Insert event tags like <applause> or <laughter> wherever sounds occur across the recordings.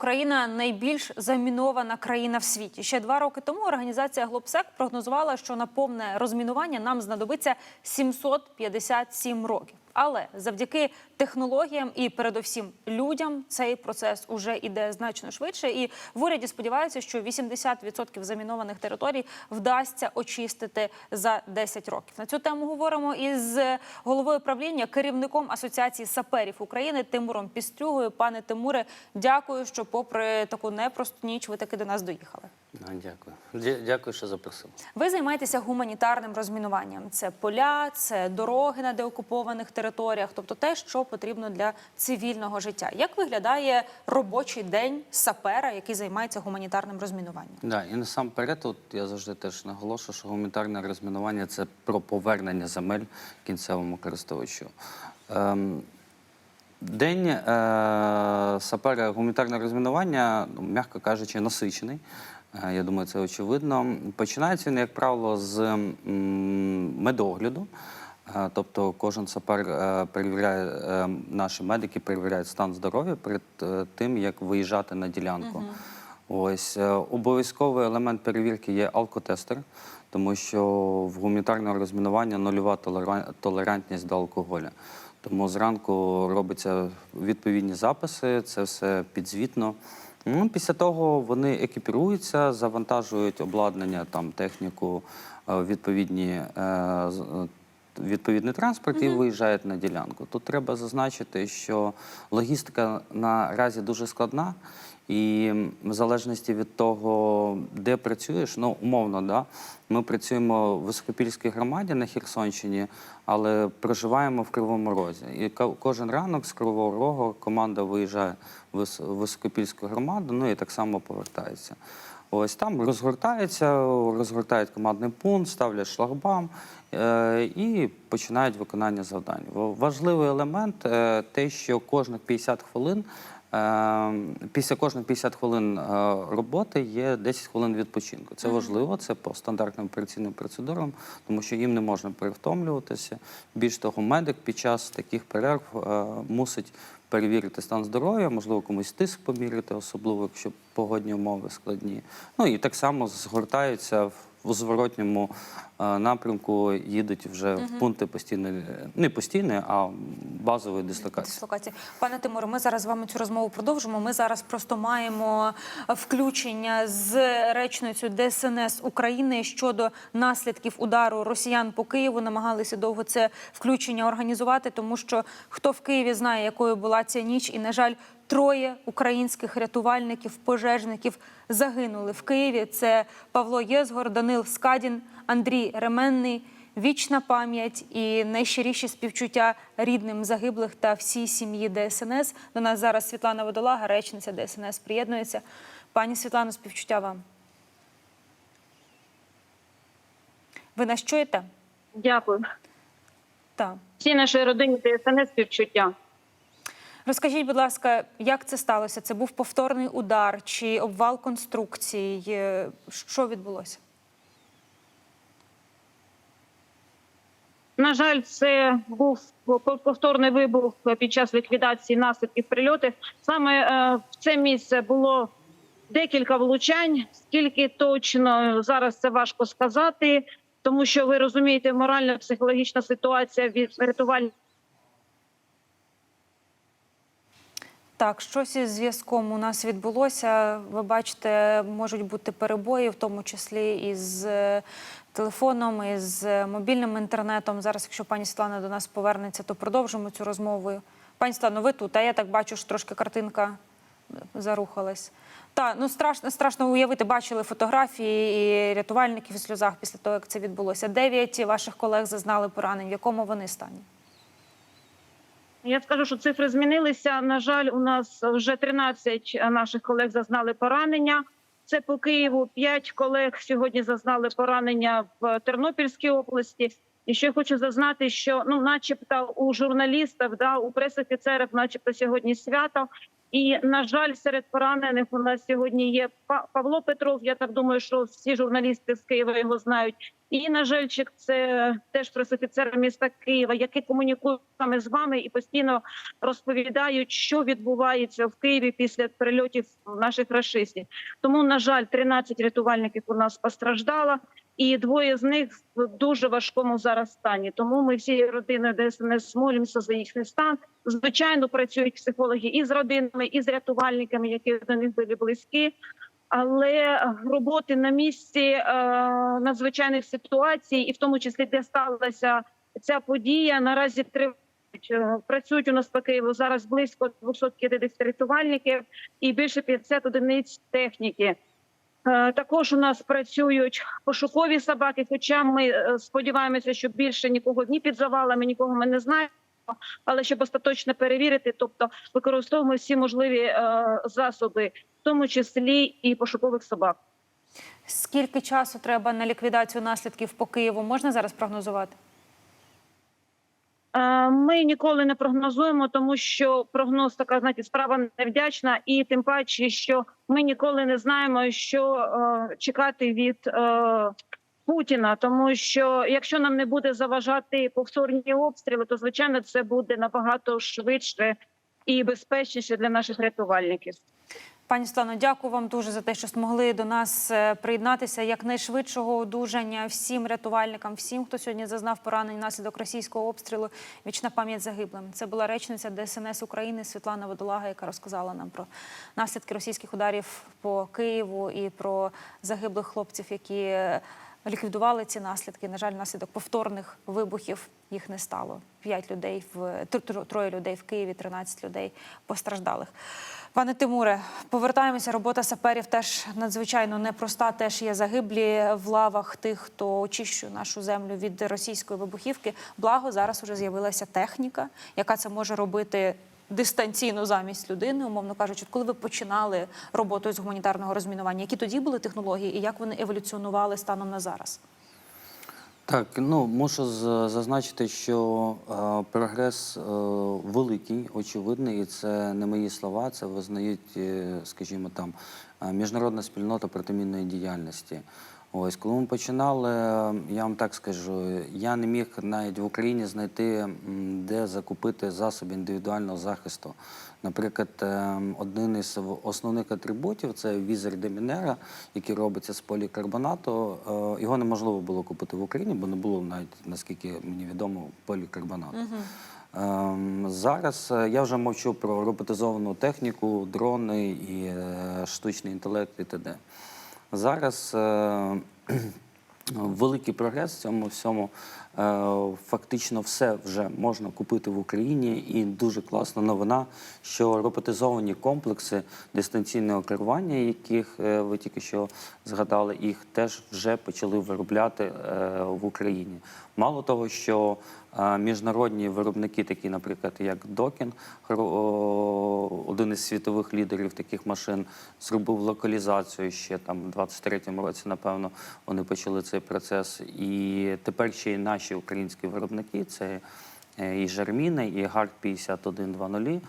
Україна найбільш замінована країна в світі. Ще два роки тому організація Глобсек прогнозувала, що на повне розмінування нам знадобиться 757 років. Але завдяки технологіям і передовсім людям цей процес уже іде значно швидше. І в уряді сподіваються, що 80% замінованих територій вдасться очистити за 10 років. На цю тему говоримо із головою правління, керівником асоціації саперів України Тимуром Пістрюгою. Пане Тимуре, дякую, що попри таку непросту ніч ви таки до нас доїхали. А, Дякую. Дякую, що запросили. Ви займаєтеся гуманітарним розмінуванням. Це поля, це дороги на деокупованих територіях, тобто те, що потрібно для цивільного життя. Як виглядає робочий день сапера, який займається гуманітарним розмінуванням? Да, і насамперед, от я завжди теж наголошую, що гуманітарне розмінування це про повернення земель кінцевому користувачу. Ем, День е, сапера гуманітарного розмінування, ну, м'яко кажучи, насичений. Е, я думаю, це очевидно. Починається він, як правило, з медогляду. Е, Тобто кожен сапер е, перевіряє, наші медики перевіряють стан здоров'я перед тим, як виїжджати на ділянку. Ось е, обов'язковий елемент перевірки є алкотестер, тому що в гуманітарного розмінування нульова толерантність до алкоголю. Тому зранку робляться відповідні записи, це все підзвітно. Ну, після того вони екіпіруються, завантажують обладнання, там техніку, е, відповідні е, е, відповідний транспорт і виїжджають на ділянку. Тут треба зазначити, що логістика наразі дуже складна, і в залежності від того, де працюєш, ну умовно, да, ми працюємо в Високопільській громаді на Херсонщині, але проживаємо в Кривому Розі. І кожен ранок з Кривого Рогу команда виїжджає в Високопільську громаду, ну і так само повертається. Ось там розгортається, розгортають командний пункт, ставлять шлагбам е, і починають виконання завдань. Важливий елемент е, те, що кожних 50 хвилин. е, Після кожних 50 хвилин роботи є 10 хвилин відпочинку. Це важливо, це по стандартним операційним процедурам, тому що їм не можна перевтомлюватися. Більш того, медик під час таких перерв мусить перевірити стан здоров'я, можливо, комусь тиск поміряти, особливо якщо погодні умови складні. Ну і так само згортаються в у зворотньому е, напрямку, їдуть вже в пункти постійної, не постійної, а базової дислокації. Дислокації. Пане Тимуре, ми зараз з вами цю розмову продовжимо. Ми зараз просто маємо включення з речницю ДСНС України щодо наслідків удару росіян по Києву. Намагалися довго це включення організувати, тому що хто в Києві знає, якою була ця ніч, і на жаль. Троє українських рятувальників, пожежників загинули в Києві. Це Павло Єзгор, Данил Скадін, Андрій Ременний. Вічна пам'ять і найщиріші співчуття рідним загиблих та всій сім'ї ДСНС. До нас зараз Світлана Водолага, речниця ДСНС, приєднується. Пані Світлано, співчуття вам. Ви нас чуєте? Дякую. Так. Всі нашій родині ТСНС співчуття. Розкажіть, будь ласка, як це сталося? Це був повторний удар чи обвал конструкцій? Е, Що відбулося? На жаль, це був повторний вибух під час ліквідації наслідків прильотів. Саме е, в це місце було декілька влучань. Скільки точно зараз це важко сказати, тому що ви розумієте, моральна психологічна ситуація від рятувальників Так, щось із зв'язком у нас відбулося. Ви бачите, можуть бути перебої, в тому числі із е, телефоном, із е, мобільним інтернетом. Зараз, якщо пані Світлана до нас повернеться, то продовжимо цю розмову. Пані Світлано, ви тут, а я так бачу, що трошки картинка зарухалась. Так, ну страшно, страшно уявити, бачили фотографії і рятувальників у сльозах після того, як це відбулося. Дев'ять ваших колег зазнали поранень. В якому вони стані? Я скажу, що цифри змінилися. На жаль, у нас вже 13 наших колег зазнали поранення. Це по Києву. 5 колег сьогодні зазнали поранення в Тернопільській області. І ще хочу зазнати, що ну, начебто, у журналістів, да, у пресофіцерів, начебто, сьогодні свято. І на жаль, серед поранених у нас сьогодні є Па- Павло Петров. Я так думаю, що всі журналісти з Києва його знають. І на жальчик, це теж пресофіцер міста Києва, які комунікують саме з вами і постійно розповідають, що відбувається в Києві після прильотів наших рашистів. Тому, на жаль, 13 рятувальників у нас постраждало, і двоє з них в дуже важкому зараз стані. Тому ми всією родиною ДСНС молимося за їхній стан. Звичайно, працюють психологи і з родинами, і з рятувальниками, які до них були близькі. Але роботи на місці е, надзвичайних ситуацій, і в тому числі де сталася ця подія, наразі тривають. Е, Працюють у нас по Києву зараз близько 250 рятувальників і більше 50 одиниць техніки. Е, Також у нас працюють пошукові собаки. Хоча ми е, сподіваємося, що більше нікого ні під завалами, нікого ми не знаємо. Але щоб остаточно перевірити, тобто використовуємо всі можливі е, засоби, в тому числі і пошукових собак. Скільки часу треба на ліквідацію наслідків по Києву? Можна зараз прогнозувати? Е, Ми ніколи не прогнозуємо, тому що прогноз така знаєте, справа невдячна, і тим паче, що ми ніколи не знаємо, що е, чекати від е, Путіна. Тому що якщо нам не буде заважати повторні обстріли, то звичайно це буде набагато швидше і безпечніше для наших рятувальників. Пані Слано, дякую вам дуже за те, що змогли до нас е, приєднатися якнайшвидшого одужання всім рятувальникам, всім, хто сьогодні зазнав поранень наслідок російського обстрілу. Вічна пам'ять загиблим. Це була речниця ДСНС України Світлана Водолага, яка розказала нам про наслідки російських ударів по Києву і про загиблих хлопців, які е, ліквідували ці наслідки. На жаль, внаслідок повторних вибухів їх не стало. П'ять людей в тр- тр- троє людей в Києві, 13 людей постраждалих. Пане Тимуре, повертаємося. Робота саперів теж надзвичайно непроста. Теж є загиблі в лавах тих, хто очищує нашу землю від російської вибухівки. Благо зараз вже з'явилася техніка, яка це може робити дистанційно замість людини, умовно кажучи, коли ви починали роботу з гуманітарного розмінування, які тоді були технології і як вони еволюціонували станом на зараз? Так, ну мушу зазначити, що е, прогрес е, великий, очевидний, і це не мої слова, це визнають, е, скажімо там, е, міжнародна спільнота протимінної діяльності. Ось, коли ми починали, е, я вам так скажу, я не міг навіть в Україні знайти, де закупити засоби індивідуального захисту. Наприклад, е, один із основних атрибутів це візер демінера, який робиться з полікарбонату. Е, Його неможливо було купити в Україні, бо не було навіть, наскільки мені відомо, полікарбонату. Ем, Зараз е, я вже мовчу про роботизовану техніку, дрони і е, штучний інтелект і т.д. Зараз е, <clears throat> великий прогрес в цьому всьому. Е, Фактично все вже можна купити в Україні, і дуже класна новина, що роботизовані комплекси дистанційного керування, яких е, ви тільки що згадали, їх теж вже почали виробляти е, в Україні. Мало того, що міжнародні виробники, такі, наприклад, як Докін, один із світових лідерів таких машин, зробив локалізацію ще там в 23-му році, напевно, вони почали цей процес. І тепер ще й наші українські виробники це е, і Жерміни, і ГАРД 5120.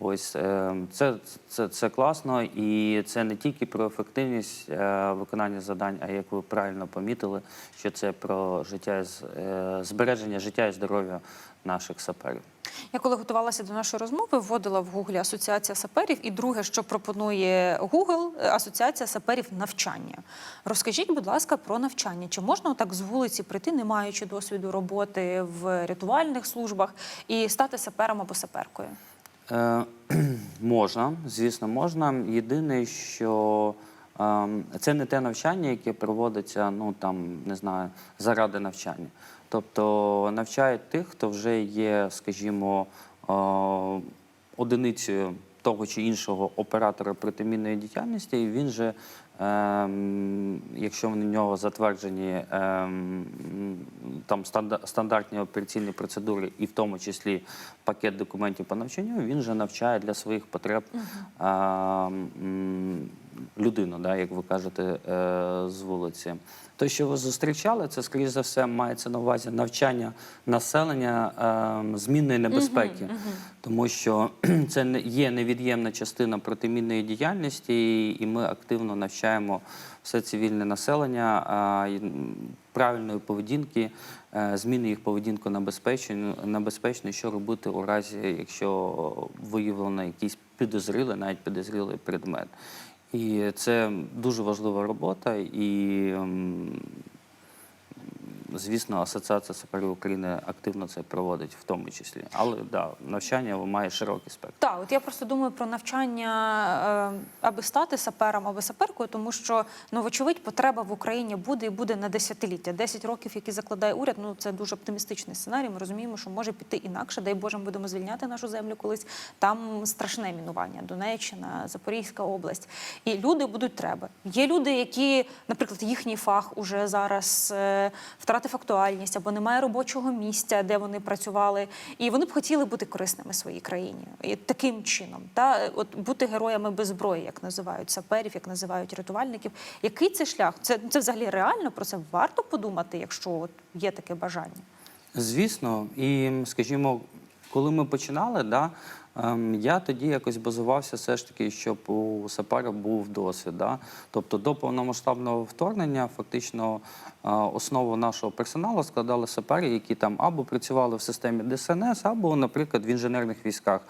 Ось е, це, це, це класно, і це не тільки про ефективність е, виконання задань, а як ви правильно помітили, що це про життя збереження життя і здоров'я наших саперів. Я коли готувалася до нашої розмови, вводила в Гуглі Асоціація саперів, і друге, що пропонує е, Асоціація саперів навчання. Розкажіть, будь ласка, про навчання. Чи можна отак з вулиці прийти, не маючи досвіду роботи в рятувальних службах, і стати сапером або саперкою? Е, <clears throat> можна, звісно, можна. Єдине, що е, це не те навчання, яке проводиться, ну там не знаю, заради навчання. Тобто навчають тих, хто вже є, скажімо, одиницею того чи іншого оператора протимінної діяльності, і він же, ем, якщо в нього затверджені ем, там стандартні операційні процедури, і в тому числі пакет документів по навчанню, він же навчає для своїх потреб ем, людину, як ви кажете, е, з вулиці. Те, що ви зустрічали, це, скоріш за все, мається на увазі навчання населення е, змінної небезпеки, тому що <clears throat> це є невід'ємна частина протимінної діяльності, і- ми активно навчаємо все цивільне населення правильної поведінки, е, зміни їх поведінку на безпечну, на безпечну, що робити у разі, якщо виявлено якийсь підозрілий, навіть підозрілий предмет. І це дуже важлива робота, і ем, звісно, Асоціація саперів України активно це проводить в тому числі. Але да, навчання має широкий спектр. Так, от я просто думаю про навчання, е, аби стати сапером або саперкою, тому що ну, вочевидь, потреба в Україні буде і буде на десятиліття. Десять років, які закладає уряд, ну це дуже оптимістичний сценарій. Ми розуміємо, що може піти інакше. Дай Боже, ми будемо звільняти нашу землю колись. Там страшне мінування, Донеччина, Запорізька область. І люди будуть треба. Є люди, які, наприклад, їхній фах уже зараз е, втратив актуальність або немає робочого місця, де вони працювали, і вони б хотіли бути корисними своїй країні. І таким чином, та от бути героями без зброї, як називають саперів, як називають рятувальників. Який це шлях? Це, це взагалі реально про це варто подумати, якщо от є таке бажання. Звісно, і скажімо, коли ми починали, да, я тоді якось базувався все ж таки, щоб у сапера був досвід. Да? Тобто до повномасштабного вторгнення фактично е, основу нашого персоналу складали сапери, які там або працювали в системі ДСНС, або, наприклад, в інженерних військах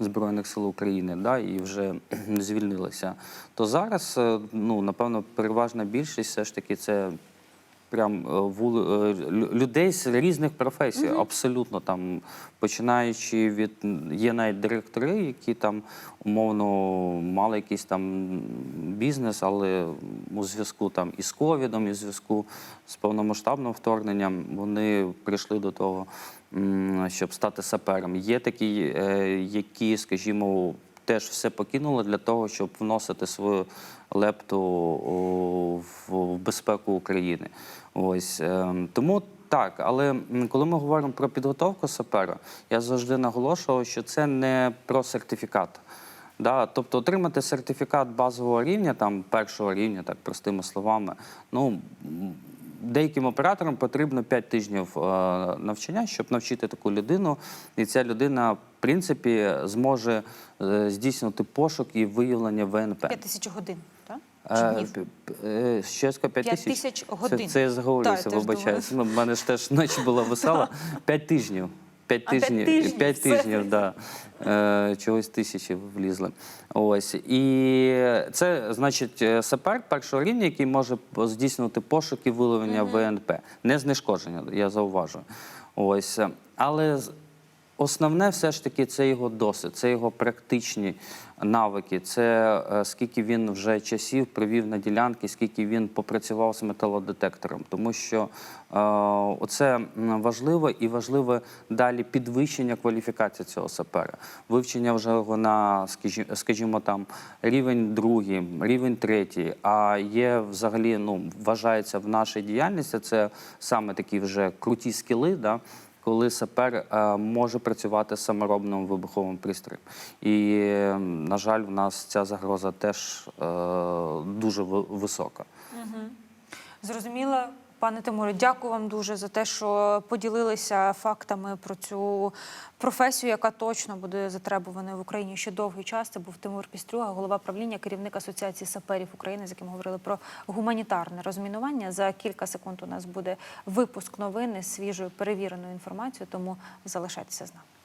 Збройних сил України, да, і вже <clears throat> звільнилися. То зараз, е, ну, напевно, переважна більшість все ж таки це прям е, вули- е, людей з різних професій, абсолютно там, починаючи від є навіть директори, які там умовно мали якийсь там бізнес, але у зв'язку там із ковідом, і зв'язку з повномасштабним вторгненням вони прийшли до того, щоб стати сапером. Є такі, е, які, скажімо, теж все покинули для того, щоб вносити свою лепту в, безпеку України. Ось ем, тому так, але коли ми говоримо про підготовку сапера, я завжди наголошував, що це не про сертифікат. Да, тобто отримати сертифікат базового рівня, там першого рівня, так простими словами, ну деяким операторам потрібно 5 тижнів е, навчання, щоб навчити таку людину, і ця людина, в принципі, зможе здійснити здійснювати пошук і виявлення ВНП. 5 тисяч годин, так? Е, Чи днів? п- п- е, Ще раз 5 5 тисяч? годин. Це, це я заговорююся, Так, я теж вибачаюся. У мене ж теж <laughs> ночі була весела. <laughs> 5 тижнів. 5 А, п'ять тижнів, тижнів, п'ять тижнів, да. Е, чогось тисячі влізли. Ось. І це, значить, е, сапер першого рівня, який може здійснювати пошук і виявлення ВНП. Не знешкодження, я зауважую. Ось. Але Основне все ж таки це його досвід, це його практичні навики, це е, скільки він вже часів провів на ділянки, скільки він попрацював з металодетектором. Тому що е, оце м, важливо і важливе далі підвищення кваліфікації цього сапера, вивчення вже його на, скажімо, там рівень другий, рівень третій. А є взагалі, ну вважається в нашій діяльності, це саме такі вже круті скіли. Да? Коли сапер е, може працювати з саморобним вибуховим пристроєм. І, на жаль, в нас ця загроза теж е, дуже висока. Угу. Зрозуміло. Пане Тимуре, дякую вам дуже за те, що поділилися фактами про цю професію, яка точно буде затребувана в Україні ще довгий час. Це був Тимур Пістрюга, голова правління, керівник Асоціації саперів України, з яким говорили про гуманітарне розмінування. За кілька секунд у нас буде випуск новини свіжою перевіреною інформацією, тому залишайтеся з нами.